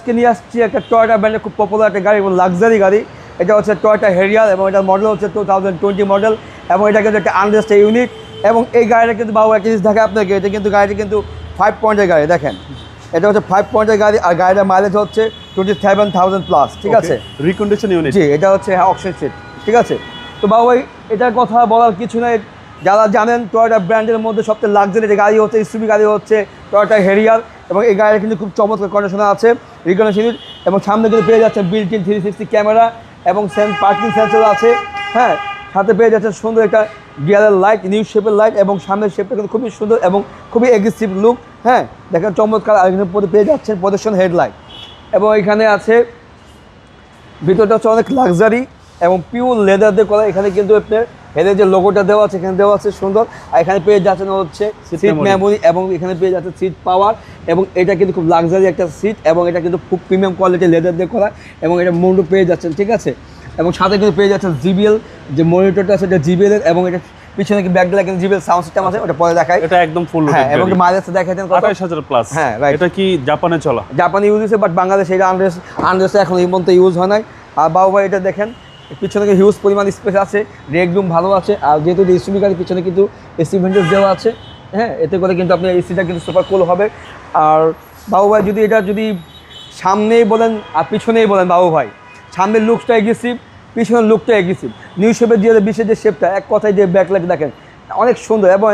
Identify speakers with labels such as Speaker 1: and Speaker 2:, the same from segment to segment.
Speaker 1: আজকে নিয়ে আসছি একটা টয়টা ব্র্যান্ডের খুব পপুলার একটা গাড়ি এবং লাক্সারি গাড়ি। এটা হচ্ছে টয়টা হেরিয়ার এবং এটার মডেল হচ্ছে টু থাউজেন্ড টোয়েন্টি মডেল এবং এটা কিন্তু একটা আনরেস্ট ইউনিট এবং এই গাড়িটা কিন্তু বাবু একটা জিনিস দেখে আপনাকে এটা কিন্তু গাড়িটি কিন্তু ফাইভ পয়েন্টের গাড়ি দেখেন। এটা হচ্ছে ফাইভ পয়েন্টের গাড়ি আর গাড়িটার মাইলেজ হচ্ছে টোয়েন্টি সেভেন থাউজেন্ড প্লাস ঠিক আছে?
Speaker 2: রিকন্ডিশন ইউনিট
Speaker 1: জি এটা হচ্ছে অপশন সিট ঠিক আছে? তো বাবু ভাই এটার কথা বলার কিছু নেই। যারা জানেন টয়টা ব্র্যান্ডের মধ্যে সবচেয়ে লাক্সারি যে গাড়ি হচ্ছে ইসুবি গাড়ি হচ্ছে টয়োটা হেরিয়ার এবং এই গাড়িটা কিন্তু খুব চমৎকার কন্ডিশনে আছে রিকন্ডিশন ইউনিট এবং সামনে কিন্তু পেয়ে যাচ্ছে built in three sixty camera এবং সেন্স পার্কিং সেন্সর আছে হ্যাঁ? সাথে পেয়ে যাচ্ছে সুন্দর একটা গিয়ারের লাইট নিউ শেপের লাইট এবং সামনের শেপটা কিন্তু খুবই সুন্দর এবং খুবই এগ্রেসিভ লুক হ্যাঁ? দেখেন চমৎকার, আর এখানে পেয়ে যাচ্ছেন প্রদর্শন হেডলাইট এবং এখানে আছে, ভিতরটা হচ্ছে অনেক লাক্সারি এবং পিওর লেদার দিয়ে করা, এখানে কিন্তু আপনার হেডের যে লোগোটা দেওয়া আছে এখানে দেওয়া আছে সুন্দর। আর এখানে পেয়ে যাচ্ছেন হচ্ছে সিট মেমোরি এবং এখানে পেয়ে যাচ্ছে সিট পাওয়ার এবং এটা কিন্তু খুব লাক্সারি একটা সিট এবং এটা কিন্তু খুব প্রিমিয়াম কোয়ালিটির লেদার দিয়ে করা এবং এটা মুন্ডু পেয়ে যাচ্ছেন ঠিক আছে? এবং সাথে কিন্তু পেয়ে যাচ্ছেন জিবিএল যে মনিটরটা আছে এটা জিবিএল এর এবং এটা পিছনে কি ব্যাকগুলা কিন্তু জিবিএল সাউন্ড সিস্টেম আছে ওটা পরে দেখায়
Speaker 2: এটা একদম ফুল
Speaker 1: হ্যাঁ এবং কত?
Speaker 2: আঠাইশ হাজার প্লাস
Speaker 1: হ্যাঁ, right.
Speaker 2: এটা কি জাপানে চলা?
Speaker 1: জাপানি ইউজ হয়েছে বাট বাংলাদেশে এটা আনরেস আনরেসে এখন এই পর্যন্ত ইউজ হয় নাই। আর বাবু ভাই এটা দেখেন পিছনে হিউজ পরিমাণ স্পেস আছে রেড রুম ভালো আছে, আর যেহেতু এসি গাড়ি পিছনে কিন্তু এসি ভেন্টার দেওয়া আছে হ্যাঁ এতে করে কিন্তু আপনার এসিটা কিন্তু সুপার কুল হবে। আর বাবু ভাই, যদি এটা যদি সামনেই বলেন আর পিছনেই বলেন বাবু ভাই, সামনের লুকসটা এগ্রেসিভ পিছনের লুকটা এগ্রেসিভ নিউ শেপের যে বিশেষ যে শেপটা এক কথায় যে ব্যাকলাইট দেখেন, অনেক সুন্দর এবং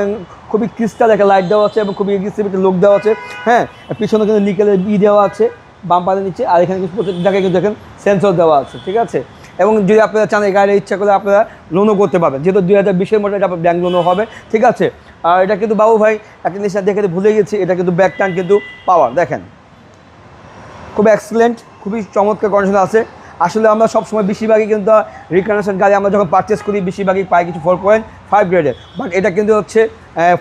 Speaker 1: খুবই ক্রিস্টাল একটা লাইট দেওয়া আছে এবং খুবই এগ্রেসিভ একটা লুক দেওয়া আছে হ্যাঁ পিছনে কিন্তু নিকেলের ই দেওয়া আছে বাম বাম্পারের নিচে, আর এখানে প্রত্যেকটা জায়গায় কিন্তু দেখেন সেন্সর দেওয়া আছে, ঠিক আছে? এবং যদি আপনারা চান এই গাড়ির ইচ্ছা করে আপনারা লোনও করতে পারবেন। যেহেতু দুই হাজার বিশের মধ্যে এটা ব্যাংক লোনও হবে। ঠিক আছে? আর এটা কিন্তু বাবু ভাই, একটা জিনিস দেখে ভুলে গেছি, এটা কিন্তু ব্যাক টান কিন্তু পাওয়ার দেখেন। খুব এক্সিলেন্ট খুবই চমৎকার কন্ডিশন আছে। আসলে আমরা সবসময় বেশিরভাগই কিন্তু রিকনেশন গাড়ি আমরা যখন পারচেস করি, বেশিরভাগই পাই কিছু ফোর পয়েন্ট ফাইভ গ্রেডের বাট এটা কিন্তু হচ্ছে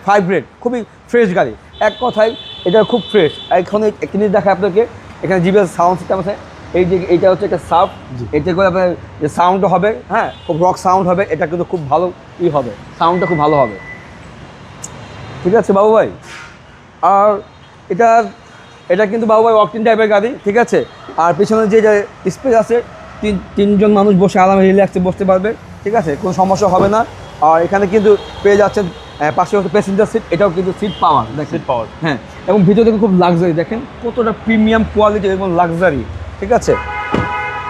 Speaker 1: ফাইভ গ্রেড খুবই ফ্রেশ গাড়ি। এক কথায়, এটা খুব ফ্রেশ এখানে একটি জিনিস দেখায় আপনাকে, এখানে জিবিএল সাউন্ড সিস্টেম আছে। এই যে এইটা হচ্ছে একটা সাউন্ড এতে করে আপনার যে সাউন্ডটা হবে হ্যাঁ খুব রক সাউন্ড হবে এটা কিন্তু খুব ভালো ই হবে সাউন্ডটা খুব ভালো হবে। ঠিক আছে বাবু ভাই? আর এটা এটা কিন্তু বাবু ভাই অকটিন টাইপের গাড়ি ঠিক আছে? আর পিছনে যে যে স্পেস আছে তিন তিনজন মানুষ বসে আরামে রিল্যাক্সে বসতে পারবে ঠিক আছে? কোনো সমস্যা হবে না। আর এখানে কিন্তু পেয়ে যাচ্ছেন পাশে হচ্ছে প্যাসেঞ্জার সিট এটাও কিন্তু সিট পাওয়ার দেখেন।
Speaker 2: সিট পাওয়ার
Speaker 1: হ্যাঁ এবং ভিতরে খুব লাক্সারি দেখেন? কতটা প্রিমিয়াম কোয়ালিটি এবং লাক্সারি ঠিক আছে?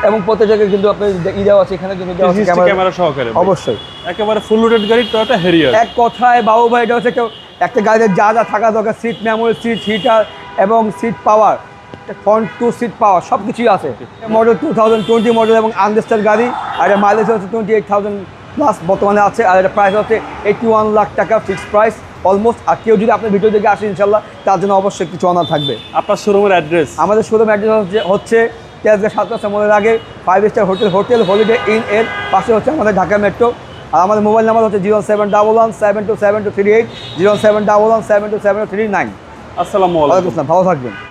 Speaker 1: এবং প্রত্যেক জায়গায় কিন্তু আপনার ই দেওয়া আছে এখানে কিন্তু দেওয়া আছে
Speaker 2: ক্যামেরা সহকারে
Speaker 1: অবশ্যই।
Speaker 2: একেবারে ফুল লোডেড গাড়ি টয়োটা হেরিয়ার
Speaker 1: এক কথায় বাবু ভাই এটা হচ্ছে একটা একটা গাড়িতে যা যা থাকা দরকার সিট মেমোরি সিট হিটার এবং seat power front two seat power সব কিছুই আছে। Model two thousand twenty model এবং আনরেস্টার গাড়ি আর এটা মাইলেজ হচ্ছে টোয়েন্টি এইট থাউজেন্ড প্লাস বর্তমানে আছে আর এটা প্রাইস হচ্ছে এইটটি ওয়ান লাখ টাকা ফিক্সড প্রাইস অলমোস্ট আর কেউ যদি আপনার ভিডিও দেখে আসে ইনশাল্লাহ তার জন্য অবশ্যই কিছু অনার থাকবে।
Speaker 2: আপনার শোরুমের অ্যাড্রেস
Speaker 1: আমাদের শোরুম অ্যাড্রেস হচ্ছে হচ্ছে সাত সাতটা মোড়ের আগে five star hotel hotel holiday inn এর পাশে হচ্ছে আমাদের ঢাকা মেট্রো আর আমাদের মোবাইল নাম্বার হচ্ছে zero seven double one seven two seven two three eight zero seven double one seven two seven two three nine
Speaker 2: আসসালামু আলাইকুম।
Speaker 1: ভালো থাকবেন।